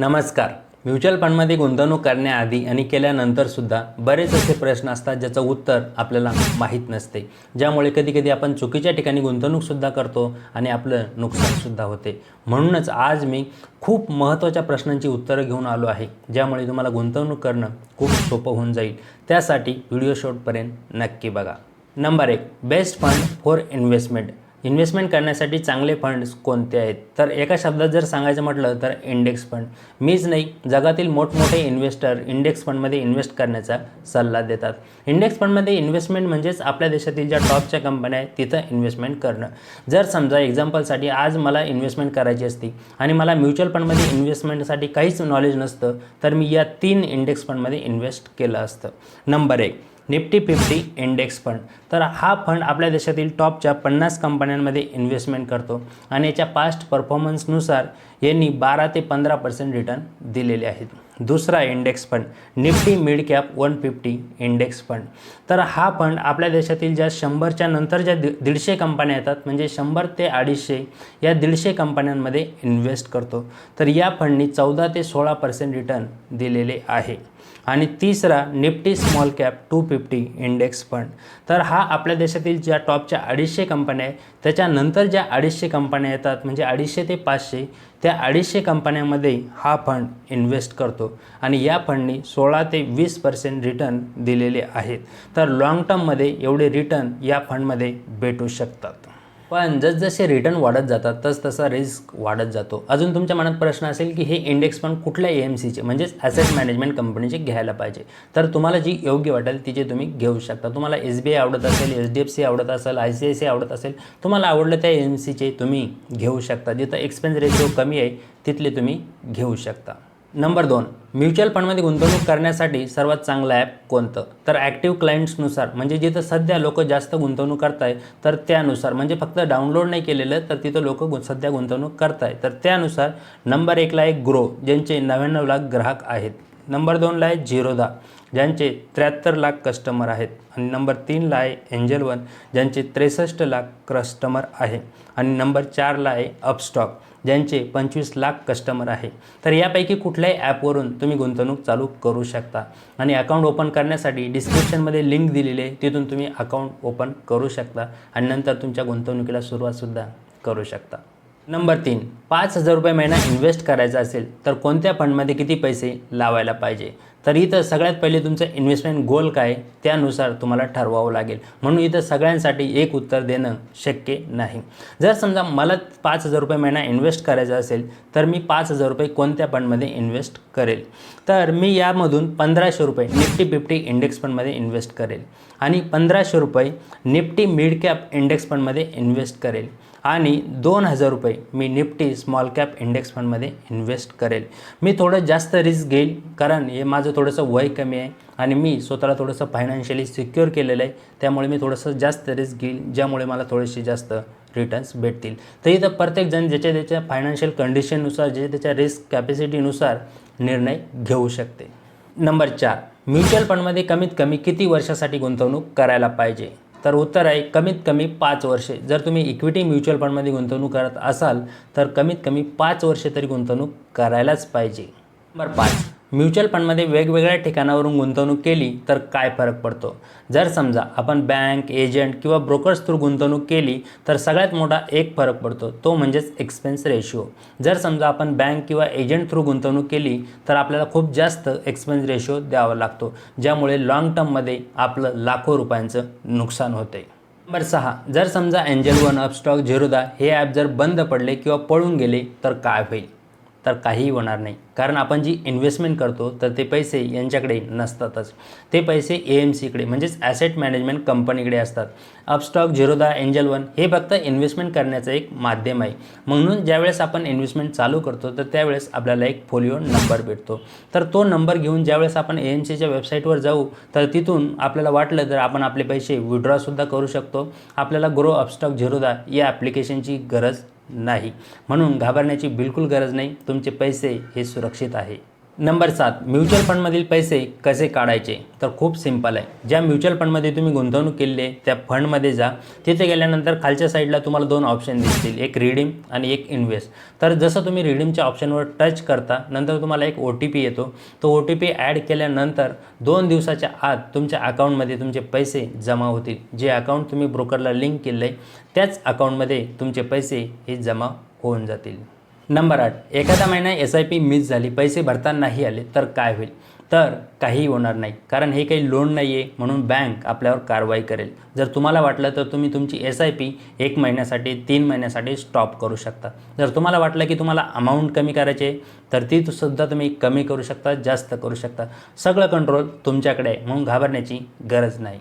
नमस्कार. म्युच्युअल फंडमध्ये गुंतवणूक करण्याआधी आणि केल्यानंतरसुद्धा बरेच असे प्रश्न असतात ज्याचं उत्तर आपल्याला माहीत नसते. ज्यामुळे कधीकधी आपण चुकीच्या ठिकाणी गुंतवणूकसुद्धा करतो आणि आपलं नुकसानसुद्धा होते. म्हणूनच आज मी खूप महत्त्वाच्या प्रश्नांची उत्तरं घेऊन आलो आहे ज्यामुळे तुम्हाला गुंतवणूक करणं खूप सोपं होऊन जाईल. त्यासाठी व्हिडिओ शॉटपर्यंत नक्की बघा. नंबर एक best fund for investment. Investment करण्यासाठी चांगले फंड्स कोणते आहेत? तर एका शब्दात जर सांगायचं म्हटलं तर इंडेक्स फंड मीच नाही जगातील मोठमोठे इन्व्हेस्टर इंडेक्स फंडमध्ये इन्व्हेस्ट करण्याचा सल्ला देतात. इंडेक्स फंडमध्ये इन्व्हेस्टमेंट म्हणजेच आपल्या देशातील ज्या टॉपच्या कंपन्या आहेत तिथं इन्व्हेस्टमेंट करणं. जर समजा एक्झाम्पलसाठी आज मला इन्व्हेस्टमेंट करायची असती आणि मला म्युच्युअल फंडमध्ये इन्व्हेस्टमेंटसाठी काहीच नॉलेज नसतं तर मी या तीन इंडेक्स फंडमध्ये इन्व्हेस्ट केलं असतं. नंबर एक. Nifty fifty index fund. तर हा फंड आपल्या देशातील टॉपच्या पन्नास कंपन्यांमध्ये इन्व्हेस्टमेंट करतो आणि याच्या पास्ट परफॉर्मन्सनुसार यांनी बारा ते पंधरा पर्सेंट रिटर्न दिलेले आहेत. दुसरा index fund Nifty mid cap one fifty index fund तर हा फंड आपल्या देशातील ज्या शंभरच्या नंतर ज्या दि दीडशे कंपन्या येतात म्हणजे शंभर ते अडीचशे या दीडशे कंपन्यांमध्ये इन्व्हेस्ट करतो. तर या फंडनी चौदा ते सोळा पर्सेंट रिटर्न दिलेले आहे. आणि तिसरा Nifty small cap two fifty index fund तर हा आपल्या देशातील ज्या टॉपच्या अडीचशे कंपन्या आहे त्याच्यानंतर ज्या अडीचशे कंपन्या येतात म्हणजे अडीचशे ते पाचशे त्या अडीचशे कंपन्यांमध्ये हा फंड इन्व्हेस्ट करतो आणि या फंडनी सोळा ते वीस पर्सेंट रिटर्न दिलेले आहेत. तर लाँग टर्ममध्ये एवढे रिटर्न या फंडमध्ये भेटू शकतात. पण जसजसे रिटर्न वाढत जातात तस तसा रिस्क वाढत जातो. अजून तुमच्या मनात प्रश्न असेल की हे इंडेक्स फंड कुठल्या ए एम सीचे म्हणजेच ॲसेट मॅनेजमेंट कंपनीचे घ्यायला पाहिजे. तर तुम्हाला जी योग्य वाटेल तिचे तुम्ही घेऊ शकता. तुम्हाला एस बी आय आवडत असेल एच डी एफ सी आवडत असेल आय सी आय सी आवडत असेल तुम्हाला आवडलं त्या ए एम सीचे तुम्ही घेऊ शकता. जिथं एक्सपेन्स रेशिओ कमी आहे तिथले तुम्ही घेऊ शकता. नंबर दोन म्युच्युअल फंडमध्ये गुंतवणूक करण्यासाठी सर्वात चांगलं ॲप कोणतं? तर ॲक्टिव्ह क्लायंट्सनुसार म्हणजे जिथं सध्या लोक जास्त गुंतवणूक करताय तर त्यानुसार म्हणजे फक्त डाउनलोड नाही केलेलं तर तिथं लोक गु सध्या गुंतवणूक करताय. तर त्यानुसार नंबर एकला आहे ग्रो ज्यांचे नव्याण्णव लाख ग्राहक आहेत. नंबर दोनला आहे झिरोदा. ज्यांचे त्र्याहत्तर लाख कस्टमर आहेत. आणि नंबर तीनला आहे एंजल वन ज्यांचे त्रेसष्ट लाख कस्टमर आहे. आणि नंबर चारला आहे अपस्टॉक ज्यांचे पंचवीस लाख कस्टमर आहे. तर यापैकी कुठल्याही ॲपवरून तुम्ही गुंतवणूक चालू करू शकता. आणि अकाउंट ओपन करण्यासाठी डिस्क्रिप्शनमध्ये लिंक दिलेली आहे. तिथून तुम्ही अकाउंट ओपन करू शकता. आणि नंतर तुमच्या गुंतवणुकीला सुरुवातसुद्धा करू शकता. नंबर तीन पाच हजार रुपये महिना इन्व्हेस्ट करायचा असेल तर कोणत्या फंडमध्ये किती पैसे लावायला पाहिजे? तर इथं सगळ्यात पहिले तुमचं इन्व्हेस्टमेंट गोल काय? त्यानुसार तुम्हाला ठरवावं लागेल. म्हणून इथं सगळ्यांसाठी एक उत्तर देणं शक्य नाही. जर समजा मला पाच हजार रुपये महिना इन्व्हेस्ट करायचा असेल तर मी पाच हजार रुपये कोणत्या फंडमध्ये इन्व्हेस्ट करेल? तर मी यामधून पंधराशे रुपये निफ्टी फिफ्टी इंडेक्स फंडमध्ये इन्व्हेस्ट करेल. आणि पंधराशे रुपये निफ्टी मिड कॅप इंडेक्स फंडमध्ये इन्व्हेस्ट करेल. आणि दोन हजार रुपये मी निफ्टी स्मॉल कॅप इंडेक्स फंडमध्ये इन्व्हेस्ट करेल. मी थोडं जास्त रिस्क घेईल कारण हे माझं थोडंसं वय कमी आहे आणि मी स्वतःला थोडंसं फायनान्शियली सिक्युअर केलेलं आहे. त्यामुळे मी थोडंसं जास्त रिस्क घेईल ज्यामुळे मला थोडेसे जास्त रिटर्न्स भेटतील. तर इथं प्रत्येकजण ज्याच्या त्याच्या फायनान्शियल कंडिशननुसार जे त्याच्या रिस्क कॅपॅसिटीनुसार निर्णय घेऊ शकते. नंबर चार म्युच्युअल फंडमध्ये कमीत कमी किती वर्षासाठी गुंतवणूक करायला पाहिजे? तर उत्तर आहे कमीत कमी पाच वर्षे. जर तुम्ही इक्विटी म्युच्युअल फंडमध्ये गुंतवणूक करत असाल तर कमीत कमी पाच वर्षे तरी गुंतवणूक करायलाच पाहिजे. नंबर पाच. म्युच्युअल फंडमध्ये वेगवेगळ्या ठिकाणावरून गुंतवणूक केली तर काय फरक पडतो? जर समजा आपण बँक एजंट किंवा ब्रोकर्स थ्रू गुंतवणूक केली तर सगळ्यात मोठा एक फरक पडतो तो म्हणजेच एक्सपेन्स रेशिओ. जर समजा आपण बँक किंवा एजंट थ्रू गुंतवणूक केली तर आपल्याला खूप जास्त एक्सपेन्स रेशिओ द्यावा लागतो ज्यामुळे लाँग टर्ममध्ये आपलं लाखो रुपयांचं नुकसान होते. नंबर सहा जर समजा एंजल वन अपस्टॉक झिरोदा हे ॲप जर बंद पडले किंवा पळून गेले तर काय होईल? तर काहीही होणार नाही. कारण आपण जी इन्व्हेस्टमेंट करतो तर ते पैसे यांच्याकडे नसतातच. ते पैसे ए एम सीकडे म्हणजेच ॲसेट मॅनेजमेंट कंपनीकडे असतात. अपस्टॉक झिरोदा एंजल वन हे फक्त इन्व्हेस्टमेंट करण्याचं एक माध्यम आहे. म्हणून ज्यावेळेस आपण इन्व्हेस्टमेंट चालू करतो तर त्यावेळेस आपल्याला एक फोलिओ नंबर भेटतो. तर तो नंबर घेऊन ज्यावेळेस आपण ए एम सीच्या वेबसाईटवर जाऊ तर तिथून आपल्याला वाटलं तर आपण आपले पैसे विड्रॉसुद्धा करू शकतो. आपल्याला ग्रो अपस्टॉक झिरोदा या ॲप्लिकेशनची गरज नाही. म्हणून घाबरण्याची बिलकुल गरज नाही. तुमचे पैसे हे सुरक्षित आहे. नंबर सात म्युच्युअल फंडमधील पैसे कसे काढायचे? तर खूप सिंपल आहे. ज्या म्युच्युअल फंडमध्ये तुम्ही गुंतवणूक केली आहे त्या फंडमध्ये जा. तिथे गेल्यानंतर खालच्या साईडला तुम्हाला दोन ऑप्शन दिसतील एक रिडीम आणि एक इन्व्हेस्ट. तर जसं तुम्ही रिडीमच्या ऑप्शनवर टच करता नंतर तुम्हाला एक ओ टी पी येतो. तो ओ टी पी ॲड केल्यानंतर दोन दिवसाच्या आत तुमच्या अकाउंटमध्ये तुमचे पैसे जमा होतील. जे अकाउंट तुम्ही ब्रोकरला लिंक केलं आहे त्याच अकाउंटमध्ये तुमचे पैसे हे जमा होऊन जातील. नंबर आठ एखादा महिना एस आय पी मिस झाली पैसे भरता नाही आले तर काय होईल? तर काहीही होणार नाही कारण हे काही लोन नाही आहे म्हणून बँक आपल्यावर कारवाई करेल. जर तुम्हाला वाटलं तर तुम्ही तुमची एस आय पी एक महिन्यासाठी तीन महिन्यासाठी स्टॉप करू शकता. जर तुम्हाला वाटलं की तुम्हाला अमाऊंट कमी करायची आहे तर ती सुद्धा तुम्ही कमी करू शकता जास्त करू शकता. सगळं कंट्रोल तुमच्याकडे आहे म्हणून घाबरण्याची गरज नाही.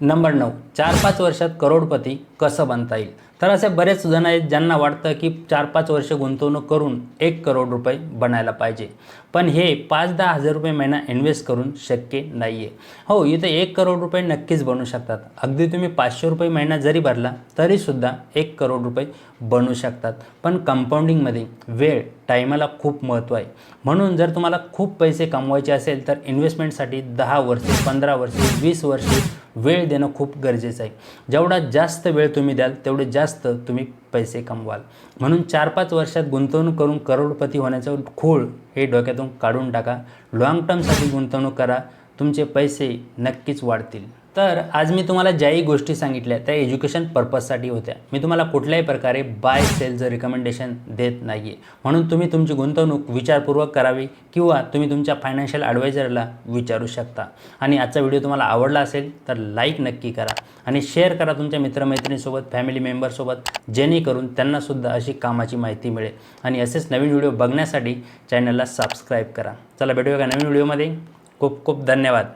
नंबर नऊ चार पाच वर्षात करोडपती कसं बनता येईल? तर असे बरेच जण आहेत ज्यांना वाटतं की चार पाच वर्ष गुंतवणूक करून एक करोड रुपये बनायला पाहिजे. पण हे पाच दहा हजार रुपये महिना इन्व्हेस्ट करून शक्य नाही आहे हो इथे एक करोड रुपये नक्कीच बनू शकतात. अगदी तुम्ही पाचशे रुपये महिना जरी भरला तरीसुद्धा एक करोड रुपये बनू शकतात. पण कंपाऊंडिंगमध्ये वेळ टायमाला खूप महत्त्व आहे. म्हणून जर तुम्हाला खूप पैसे कमवायचे असेल तर इन्व्हेस्टमेंटसाठी दहा वर्षे पंधरा वर्षे वीस वर्षे वेळ देणं खूप गरजेचं आहे. जेवढा जास्त वेळ तुम्ही द्याल तेवढे जास्त तुम्ही पैसे कमवाल. म्हणून चार पाच वर्षात गुंतवणूक करून करोडपती होण्याचं खूळ हे डोक्यातून काढून टाका. लाँग टर्मसाठी गुंतवणूक करा. तुमचे पैसे नक्कीच वाढतील. तर आज मी तुम्हाला ज्याही गोष्टी सांगितल्या त्या एज्युकेशन पर्पजसाठी होत्या. मी तुम्हाला कुठल्याही प्रकारे बाय सेलचं रिकमेंडेशन देत नाही आहे म्हणून तुम्ही तुमची गुंतवणूक विचारपूर्वक करावी किंवा तुम्ही तुमच्या फायनान्शियल ॲडवायझरला विचारू शकता. आणि आजचा व्हिडिओ तुम्हाला आवडला असेल तर लाईक नक्की करा. आणि शेअर करा तुमच्या मित्रमैत्रिणीसोबत फॅमिली मेंबरसोबत जेणेकरून त्यांनासुद्धा अशी कामाची माहिती मिळेल. आणि असेच नवीन व्हिडिओ बघण्यासाठी चॅनलला सबस्क्राईब करा. चला भेटूया का नवीन व्हिडिओमध्ये खूप खूप धन्यवाद.